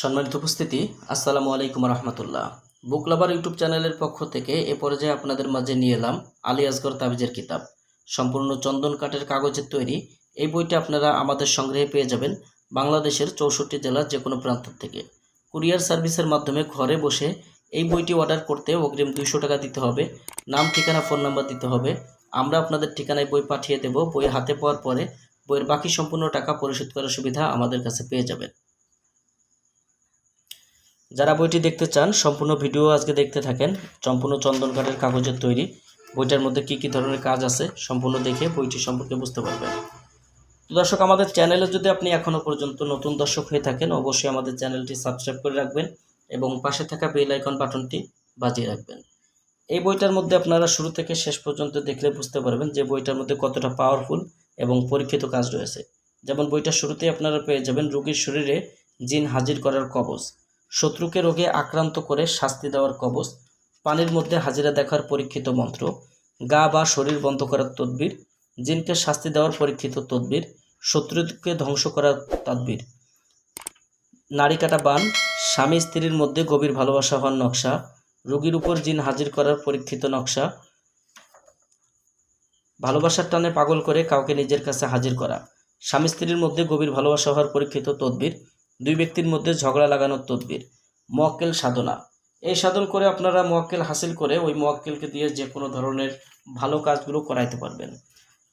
সম্মানিত উপস্থিতি, আসসালামু আলাইকুম রহমতুল্লাহ। বুক লাভার ইউটিউব চ্যানেলের পক্ষ থেকে এ পর্যায়ে আপনাদের মাঝে নিয়ে এলাম আলী আসগর তাবিজের কিতাব। সম্পূর্ণ চন্দন কাঠের কাগজের তৈরি, এই বইটি আপনারা আমাদের সংগ্রহে পেয়ে যাবেন বাংলাদেশের চৌষট্টি জেলার যে কোনো প্রান্ত থেকে। কুরিয়ার সার্ভিসের মাধ্যমে ঘরে বসে এই বইটি অর্ডার করতে অগ্রিম দুইশো টাকা দিতে হবে, নাম, ঠিকানা, ফোন নাম্বার দিতে হবে। আমরা আপনাদের ঠিকানায় বই পাঠিয়ে দেব, বই হাতে পাওয়ার পরে বইয়ের বাকি সম্পূর্ণ টাকা পরিশোধ করার সুবিধা আমাদের কাছে পেয়ে যাবেন। যারা বইটি দেখতে চান, সম্পূর্ণ ভিডিও আজকে দেখতে থাকেন। সম্পূর্ণ চন্দন কাঠের কাগজের তৈরি। বইটার মধ্যে কি কি ধরনের কাজ আছে, সম্পূর্ণ দেখে বইটি সম্পর্কে বুঝতে পারবেন। তো দর্শক, আমাদের চ্যানেলে যদি আপনি এখনও পর্যন্ত নতুন দর্শক হয়ে থাকেন, অবশ্যই আমাদের চ্যানেলটি সাবস্ক্রাইব করে রাখবেন এবং পাশে থাকা বেল আইকন বাটনটি বাজিয়ে রাখবেন। এই বইটার মধ্যে আপনারা শুরু থেকে শেষ পর্যন্ত দেখলে বুঝতে পারবেন যে বইটার মধ্যে কতটা পাওয়ারফুল এবং পরীক্ষিত কাজ রয়েছে। যেমন বইটার শুরুতেই আপনারা পেয়ে যাবেন, রোগীর শরীরে জিন হাজির করার কবজ। শত্রুকে রোগে আক্রান্ত করে শাস্তি দেওয়ার কবচ, পানির মধ্যে হাজিরা দেখার পরীক্ষিত মন্ত্র, গা বা শরীর বন্ধ করার তদবির, জিনকে শাস্তি দেওয়ার পরীক্ষিত তদবির, শত্রুকে ধ্বংস করার তদবির। নারী কাটা বান, স্বামী স্ত্রীর মধ্যে গভীর ভালোবাসা হওয়ার নকশা, রোগীর উপর জিন হাজির করার পরীক্ষিত নকশা, ভালোবাসার টানে পাগল করে কাউকে নিজের কাছে হাজির করা, স্বামী স্ত্রীর মধ্যে গভীর ভালোবাসা হওয়ার পরীক্ষিত তদবির দুই ব্যক্তির মধ্যে ঝগড়া লাগানোর তদবির। মোয়াক্কেল সাধনা। এই সাধন করে আপনারা মোয়াক্কেল হাসিল করে ওই মোয়াক্কেলকে দিয়ে যে কোনো ধরনের ভালো কাজগুলো করাইতে পারবেন।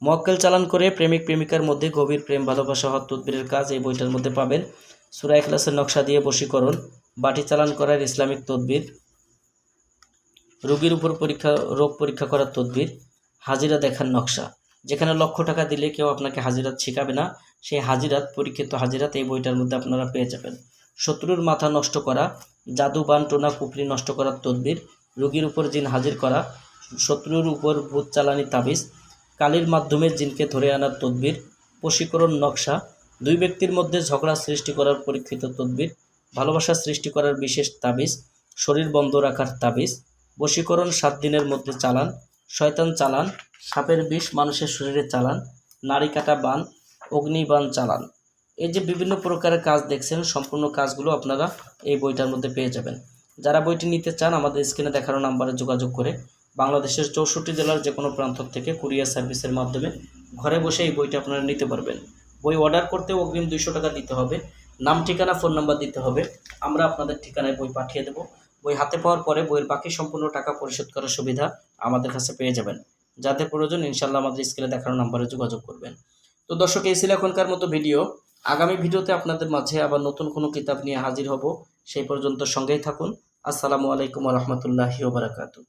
মোয়াক্কেল চালান করে প্রেমিক প্রেমিকার মধ্যে গভীর প্রেম, ভালোবাসা হওয়ার তদবিরের কাজ এই বইটার মধ্যে পাবেন। সুরাই ক্লাসের নকশা দিয়ে বশীকরণ, বাটি চালান করার ইসলামিক তদবির, রোগীর উপর পরীক্ষা, রোগ পরীক্ষা করার তদবির, হাজিরা দেখার নকশা। যেখানে লক্ষ টাকা দিলে কেউ আপনাকে হাজিরাত শেখাবে না, সেই হাজিরাত, পরীক্ষিত হাজিরাত এই বইটার মধ্যে আপনারা পেয়ে যাবেন। শত্রুর মাথা নষ্ট করা, জাদু বান, টোনা কুপড়ি নষ্ট করার তদবির, রোগীর উপর জিন হাজির করা, শত্রুর উপর ভূত চালানি তাবিজ, কালির মাধ্যমে জিনকে ধরে আনার তদবির, বশীকরণ নকশা, দুই ব্যক্তির মধ্যে ঝগড়া সৃষ্টি করার পরীক্ষিত তদবির, ভালোবাসা সৃষ্টি করার বিশেষ তাবিজ, শরীর বন্ধ রাখার তাবিজ, বশীকরণ সাত দিনের মধ্যে চালান শয়তান চালান, সাপের বিষ মানুষের শরীরে চালান, নারী কাটা বান, অগ্নিবান চালান। এই যে বিভিন্ন প্রকারের কাজ দেখছেন, সম্পূর্ণ কাজগুলো আপনারা এই বইটার মধ্যে পেয়ে যাবেন। যারা বইটি নিতে চান, আমাদের স্ক্রিনে দেখানো নাম্বারে যোগাযোগ করে বাংলাদেশের চৌষট্টি জেলার যে কোনো প্রান্ত থেকে কুরিয়ার সার্ভিসের মাধ্যমে ঘরে বসে এই বইটি আপনারা নিতে পারবেন। বই অর্ডার করতে অগ্রিম দুইশো টাকা দিতে হবে। নাম, ঠিকানা, ফোন নাম্বার দিতে হবে। আমরা আপনাদের ঠিকানায় বই পাঠিয়ে দেবো। বই হাতে পাওয়ার পরে বইয়ের বাকি সম্পূর্ণ টাকা পরিশোধ করার সুবিধা আমাদের কাছে পেয়ে যাবেন। যাদের প্রয়োজন ইনশাল্লাহ আমাদের স্ক্রিনে দেখানো নাম্বারে যোগাযোগ করবেন। তো দর্শক, এই ছিল এখনকার মতো ভিডিও। আগামী ভিডিওতে আপনাদের মাঝে আবার নতুন কোনো কিতাব নিয়ে হাজির হব। সেই পর্যন্ত সঙ্গেই থাকুন। আসসালামু আলাইকুম রহমতুল্লাহি ওবরাকাতু